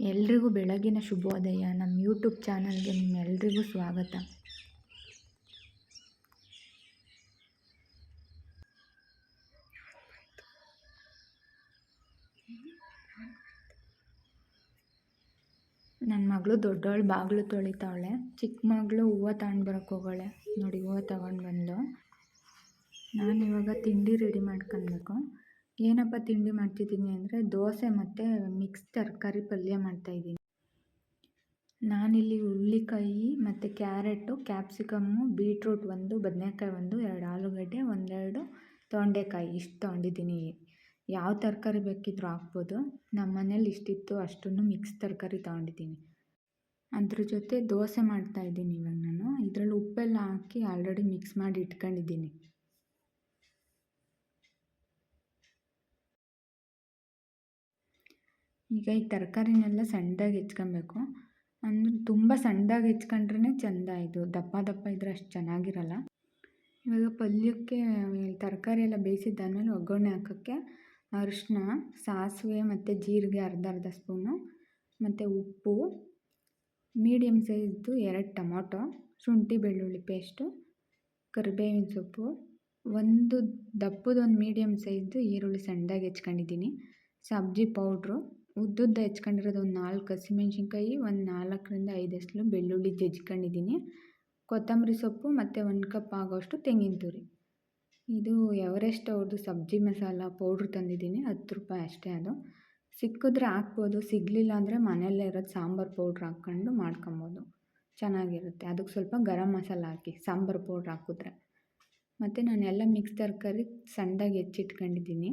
ಎಲ್ರಿಗೂ ಬೆಳಗಿನ ಶುಭೋದಯ. ನಮ್ಮ ಯೂಟ್ಯೂಬ್ ಚಾನಲ್ಗೆ ನಿಮ್ಮೆಲ್ರಿಗೂ ಸ್ವಾಗತ. ನನ್ನ ಮಗಳು ದೊಡ್ಡವಳು ಬಾಗಿಲು ತೊಳಿತಾವಳೆ. ಚಿಕ್ಕ ಮಗಳು ಹೂವು ತಗೊಂಡು ಬರೋಕ್ಕೆ ಹೋಗೋಳೆ. ನೋಡಿ ಹೂವು ತಗೊಂಡು ಬಂದು. ನಾನು ಇವಾಗ ತಿಂಡಿ ರೆಡಿ ಮಾಡ್ಕೊಳ್ಬೇಕು ಏನಪ್ಪ ತಿಂಡಿ ಮಾಡ್ತಿದ್ದೀನಿ ಅಂದರೆ ದೋಸೆ ಮತ್ತು ಮಿಕ್ಸ್ ತರಕಾರಿ ಪಲ್ಯ ಮಾಡ್ತಾಯಿದ್ದೀನಿ ನಾನಿಲ್ಲಿ ಹುಳ್ಳಿಕಾಯಿ ಮತ್ತು ಕ್ಯಾರೆಟು, ಕ್ಯಾಪ್ಸಿಕಮ್ಮು, ಬೀಟ್ರೂಟ್ ಒಂದು, ಬದನೆಕಾಯಿ ಒಂದು, ಎರಡು ಆಲೂಗಡ್ಡೆ, ಒಂದೆರಡು ತೊಂಡೆಕಾಯಿ. ಇಷ್ಟು ತೊಗೊಂಡಿದ್ದೀನಿ. ಯಾವ ತರಕಾರಿ ಬೇಕಿದ್ರೂ ಹಾಕ್ಬೋದು. ನಮ್ಮ ಮನೇಲಿ ಇಷ್ಟಿತ್ತು ಅಷ್ಟನ್ನು ಮಿಕ್ಸ್ ತರಕಾರಿ ತೊಗೊಂಡಿದ್ದೀನಿ. ಅದ್ರ ಜೊತೆ ದೋಸೆ ಮಾಡ್ತಾಯಿದ್ದೀನಿ ಇವಾಗ ನಾನು. ಇದರಲ್ಲಿ ಉಪ್ಪೆಲ್ಲ ಹಾಕಿ ಆಲ್ರೆಡಿ ಮಿಕ್ಸ್ ಮಾಡಿ ಇಟ್ಕೊಂಡಿದ್ದೀನಿ. ಈಗ ಈ ತರಕಾರಿನೆಲ್ಲ ಸಣ್ಣದಾಗಿ ಹೆಚ್ಕೊಬೇಕು. ಅಂದ್ರೆ ತುಂಬ ಸಣ್ಣದಾಗಿ ಹೆಚ್ಕೊಂಡ್ರೆ ಚೆಂದ ಇದು. ದಪ್ಪ ದಪ್ಪ ಇದ್ದರೆ ಅಷ್ಟು ಚೆನ್ನಾಗಿರಲ್ಲ. ಇವಾಗ ಪಲ್ಯಕ್ಕೆ ತರಕಾರಿ ಎಲ್ಲ ಬೇಯಿಸಿದ್ದಾದ್ಮೇಲೆ ಒಗ್ಗರಣೆ ಹಾಕೋಕ್ಕೆ ಅರಿಶಿನ ಸಾಸಿವೆ ಮತ್ತು ಜೀರಿಗೆ ಅರ್ಧ ಅರ್ಧ ಸ್ಪೂನು, ಮತ್ತು ಉಪ್ಪು ಮೀಡಿಯಮ್ ಸೈಜ್ದು ಎರಡು ಟೊಮೊಟೊ, ಶುಂಠಿ ಬೆಳ್ಳುಳ್ಳಿ ಪೇಸ್ಟು ಕರಿಬೇವಿನ ಸೊಪ್ಪು, ಒಂದು ದಪ್ಪದೊಂದು ಮೀಡಿಯಮ್ ಸೈಜ್ದು ಈರುಳ್ಳಿ ಸಣ್ಣದಾಗಿ ಹೆಚ್ಕೊಂಡಿದ್ದೀನಿ. ಸಬ್ಜಿ ಪೌಡ್ರು ಉದ್ದುದ್ದ ಹೆಚ್ಕೊಂಡಿರೋದು ಒಂದು ನಾಲ್ಕು ಹಸಿಮೆಣ್ಸಿನ್ಕಾಯಿ ಒಂದು ನಾಲ್ಕರಿಂದ ಐದು ಎಸ್ಲು ಬೆಳ್ಳುಳ್ಳಿ ಜಜ್ಕೊಂಡಿದ್ದೀನಿ. ಕೊತ್ತಂಬರಿ ಸೊಪ್ಪು ಮತ್ತು ಒಂದು ಕಪ್ ಆಗೋಷ್ಟು ತೆಂಗಿನ ತುರಿ. ಇದು ಎವರೆಸ್ಟ್ ಅವ್ರದ್ದು ಸಬ್ಜಿ ಮಸಾಲ ಪೌಡ್ರ್ ತಂದಿದ್ದೀನಿ, ಹತ್ತು ರೂಪಾಯಿ ಅಷ್ಟೇ ಅದು. ಸಿಕ್ಕಿದ್ರೆ ಹಾಕ್ಬೋದು, ಸಿಗಲಿಲ್ಲ ಅಂದರೆ ಮನೆಯಲ್ಲೇ ಇರೋದು ಸಾಂಬಾರು ಪೌಡ್ರ್ ಹಾಕ್ಕೊಂಡು ಮಾಡ್ಕೊಬೋದು. ಚೆನ್ನಾಗಿರುತ್ತೆ. ಅದಕ್ಕೆ ಸ್ವಲ್ಪ ಗರಂ ಮಸಾಲ ಹಾಕಿ, ಸಾಂಬಾರು ಪೌಡ್ರ್ ಹಾಕಿದ್ರೆ. ಮತ್ತು ಎಲ್ಲ ಮಿಕ್ಸ್ ತರಕಾರಿ ಸಣ್ಣದಾಗಿ ಹೆಚ್ಚಿಟ್ಕೊಂಡಿದ್ದೀನಿ.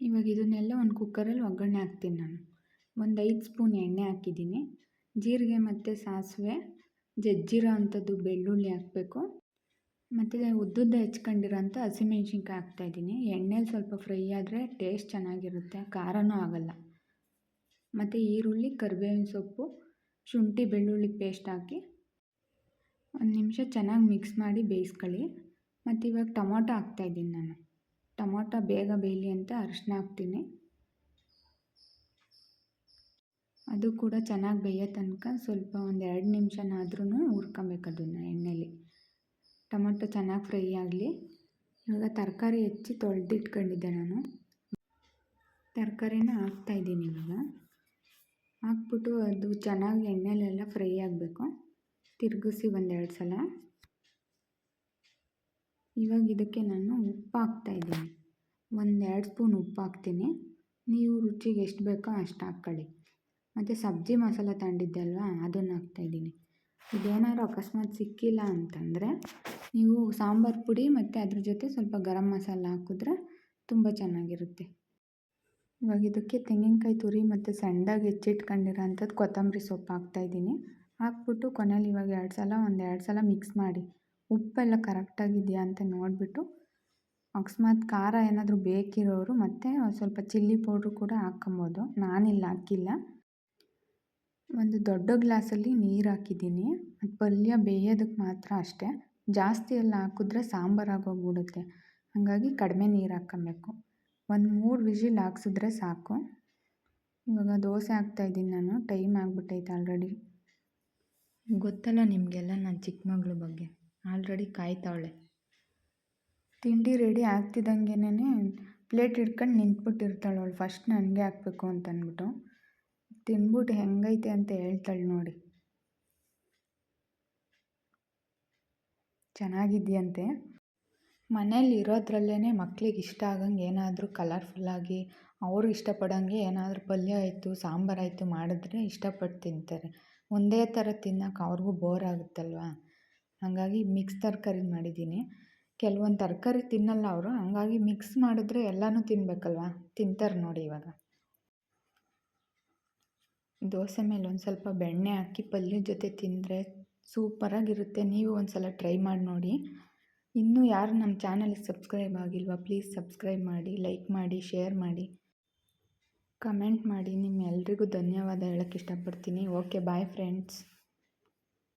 ಇವಾಗ ಇದನ್ನೆಲ್ಲ ಒಂದು ಕುಕ್ಕರಲ್ಲಿ ಒಗ್ಗರಣೆ ಹಾಕ್ತೀನಿ ನಾನು. ಒಂದು ಐದು ಸ್ಪೂನ್ ಎಣ್ಣೆ ಹಾಕಿದ್ದೀನಿ. ಜೀರಿಗೆ ಮತ್ತು ಸಾಸಿವೆ, ಜಜ್ಜಿರೋ ಅಂಥದ್ದು ಬೆಳ್ಳುಳ್ಳಿ ಹಾಕಬೇಕು. ಮತ್ತು ಉದ್ದುದ್ದ ಹೆಚ್ಕೊಂಡಿರೋಂಥ ಹಸಿಮೆಣ್ಸಿನ್ಕಾಯಿ ಹಾಕ್ತಾಯಿದ್ದೀನಿ ಎಣ್ಣೆಲಿ ಸ್ವಲ್ಪ ಫ್ರೈ ಆದರೆ ಟೇಸ್ಟ್ ಚೆನ್ನಾಗಿರುತ್ತೆ, ಖಾರನೂ ಆಗೋಲ್ಲ. ಮತ್ತು ಈರುಳ್ಳಿ, ಕರಿಬೇವಿನ ಸೊಪ್ಪು, ಶುಂಠಿ, ಬೆಳ್ಳುಳ್ಳಿ ಪೇಸ್ಟ್ ಹಾಕಿ ಒಂದು ನಿಮಿಷ ಚೆನ್ನಾಗಿ ಮಿಕ್ಸ್ ಮಾಡಿ ಬೇಯಿಸ್ಕೊಳ್ಳಿ. ಮತ್ತು ಇವಾಗ ಟೊಮೊಟೊ ಹಾಕ್ತಾಯಿದ್ದೀನಿ ನಾನು. ಟೊಮೊಟೊ ಬೇಗ ಬೇಯಲಿ ಅಂತ ಅರಿಶಿನ ಹಾಕ್ತೀನಿ. ಅದು ಕೂಡ ಚೆನ್ನಾಗಿ ಬೇಯೋ ತನಕ ಸ್ವಲ್ಪ ಒಂದು ಎರಡು ನಿಮಿಷನಾದ್ರೂ ಹುರ್ಕೊಬೇಕು ಅದನ್ನು ಎಣ್ಣೆಲಿ. ಟೊಮೊಟೊ ಚೆನ್ನಾಗಿ ಫ್ರೈ ಆಗಲಿ. ಇವಾಗ ತರಕಾರಿ ಹೆಚ್ಚಿ ತೊಳೆದಿಟ್ಕೊಂಡಿದ್ದೆ ನಾನು. ತರಕಾರಿನ ಹಾಕ್ತಾಯಿದ್ದೀನಿ ಇವಾಗ. ಹಾಕ್ಬಿಟ್ಟು ಅದು ಚೆನ್ನಾಗಿ ಎಣ್ಣೆಲೆಲ್ಲ ಫ್ರೈ ಆಗಬೇಕು. ತಿರುಗಿಸಿ ಒಂದೆರಡು ಸಲ. ಇವಾಗ ಇದಕ್ಕೆ ನಾನು ಉಪ್ಪು ಹಾಕ್ತಾಯಿದ್ದೀನಿ ಒಂದೆರಡು ಸ್ಪೂನ್ ಉಪ್ಪು ಹಾಕ್ತೀನಿ ನೀವು ರುಚಿಗೆ ಎಷ್ಟು ಬೇಕೋ ಅಷ್ಟು ಹಾಕ್ಕೊಳ್ಳಿ. ಮತ್ತು ಸಬ್ಜಿ ಮಸಾಲ ತಗೊಂಡಿದ್ದೆ ಅಲ್ವಾ, ಅದನ್ನು ಹಾಕ್ತಾಯಿದ್ದೀನಿ ಇದೇನಾದ್ರು ಅಕಸ್ಮಾತ್ ಸಿಕ್ಕಿಲ್ಲ ಅಂತಂದರೆ ನೀವು ಸಾಂಬಾರು ಪುಡಿ ಮತ್ತು ಅದ್ರ ಜೊತೆ ಸ್ವಲ್ಪ ಗರಂ ಮಸಾಲ ಹಾಕಿದ್ರೆ ತುಂಬ ಚೆನ್ನಾಗಿರುತ್ತೆ. ಇವಾಗ ಇದಕ್ಕೆ ತೆಂಗಿನಕಾಯಿ ತುರಿ ಮತ್ತು ಸಣ್ಣದಾಗಿ ಹೆಚ್ಚಿಟ್ಕೊಂಡಿರೋ ಅಂಥದ್ದು ಕೊತ್ತಂಬರಿ ಸೊಪ್ಪು ಹಾಕ್ತಾಯಿದ್ದೀನಿ ಹಾಕ್ಬಿಟ್ಟು ಕೊನೆಯಲ್ಲಿ ಇವಾಗ ಎರಡು ಸಲ ಒಂದು ಎರಡು ಸಲ ಮಿಕ್ಸ್ ಮಾಡಿ. ಉಪ್ಪೆಲ್ಲ ಕರೆಕ್ಟಾಗಿದೆಯಾ ಅಂತ ನೋಡಿಬಿಟ್ಟು ಅಕಸ್ಮಾತ್ ಖಾರ ಏನಾದರೂ ಬೇಕಿರೋರು ಮತ್ತು ಸ್ವಲ್ಪ ಚಿಲ್ಲಿ ಪೌಡ್ರು ಕೂಡ ಹಾಕ್ಕೊಬೋದು. ನಾನಿಲ್ಲ, ಹಾಕಿಲ್ಲ. ಒಂದು ದೊಡ್ಡ ಗ್ಲಾಸಲ್ಲಿ ನೀರು ಹಾಕಿದ್ದೀನಿ. ಅದು ಪಲ್ಯ ಬೇಯೋದಕ್ಕೆ ಮಾತ್ರ ಅಷ್ಟೇ. ಜಾಸ್ತಿ ಎಲ್ಲ ಹಾಕಿದ್ರೆ ಸಾಂಬಾರಾಗೋಗ್ಬಿಡುತ್ತೆ ಹಾಗಾಗಿ ಕಡಿಮೆ ನೀರು ಹಾಕ್ಕೊಬೇಕು. ಒಂದು ಮೂರು ವಿಷಿಲ್ ಹಾಕ್ಸಿದ್ರೆ ಸಾಕು. ಇವಾಗ ದೋಸೆ ಹಾಕ್ತಾಯಿದ್ದೀನಿ ನಾನು. ಟೈಮ್ ಆಗಿಬಿಟ್ಟೈತೆ ಆಲ್ರೆಡಿ. ಗೊತ್ತಲ್ಲ ನಿಮಗೆಲ್ಲ ನನ್ನ ಚಿಕ್ಕ ಮಗಳ ಬಗ್ಗೆ. ಆಲ್ರೆಡಿ ಕಾಯ್ತಾವಳೆ. ತಿಂಡಿ ರೆಡಿ ಆಗ್ತಿದ್ದಂಗೆನೇ ಪ್ಲೇಟ್ ಹಿಡ್ಕೊಂಡು ನಿಂತ್ಬಿಟ್ಟಿರ್ತಾಳೆ ಅವಳು. ಫಸ್ಟ್ ನನಗೆ ಹಾಕ್ಬೇಕು ಅಂತ ತಿನ್ಬಿಟ್ಟು ತಿಂದ್ಬಿಟ್ಟು ಹೆಂಗೈತೆ ಅಂತ ಹೇಳ್ತಾಳೆ ನೋಡಿ. ಚೆನ್ನಾಗಿದೆಯಂತೆ. ಮನೇಲಿ ಇರೋದ್ರಲ್ಲೇ ಮಕ್ಳಿಗೆ ಇಷ್ಟ ಆಗಂಗೆ ಏನಾದರೂ ಕಲರ್ಫುಲ್ಲಾಗಿ ಅವರು ಇಷ್ಟಪಡೋಂಗೆ ಏನಾದರೂ ಪಲ್ಯ ಆಯಿತು ಸಾಂಬಾರಾಯಿತು ಮಾಡಿದ್ರೆ ಇಷ್ಟಪಟ್ಟು ತಿಂತಾರೆ. ಒಂದೇ ಥರ ತಿನ್ನೋಕೆ ಅವ್ರಿಗೂ ಬೋರ್ ಆಗುತ್ತಲ್ವಾ? ಹಾಗಾಗಿ ಮಿಕ್ಸ್ ತರಕಾರಿ ಮಾಡಿದ್ದೀನಿ. ಕೆಲವೊಂದು ತರಕಾರಿ ತಿನ್ನಲ್ಲ ಅವರು, ಹಂಗಾಗಿ ಮಿಕ್ಸ್ ಮಾಡಿದ್ರೆ ಎಲ್ಲನೂ ತಿನ್ನಬೇಕಲ್ವಾ ತಿಂತಾರೆ ನೋಡಿ ಇವಾಗ. ದೋಸೆ ಮೇಲೆ ಒಂದು ಸ್ವಲ್ಪ ಬೆಣ್ಣೆ ಹಾಕಿ ಪಲ್ಯದ ಜೊತೆ ತಿಂದರೆ ಸೂಪರಾಗಿರುತ್ತೆ ನೀವು ಒಂದು ಸಲ ಟ್ರೈ ಮಾಡಿ ನೋಡಿ. ಇನ್ನೂ ಯಾರು ನಮ್ಮ ಚಾನಲ್ಗೆ ಸಬ್ಸ್ಕ್ರೈಬ್ ಆಗಿಲ್ವಾ ಪ್ಲೀಸ್ ಸಬ್ಸ್ಕ್ರೈಬ್ ಮಾಡಿ ಲೈಕ್ ಮಾಡಿ ಶೇರ್ ಮಾಡಿ. ಕಮೆಂಟ್ ಮಾಡಿ. ನಿಮ್ಮೆಲ್ಲರಿಗೂ ಧನ್ಯವಾದ ಹೇಳೋಕ್ಕೆ ಇಷ್ಟಪಡ್ತೀನಿ. Okay bye friends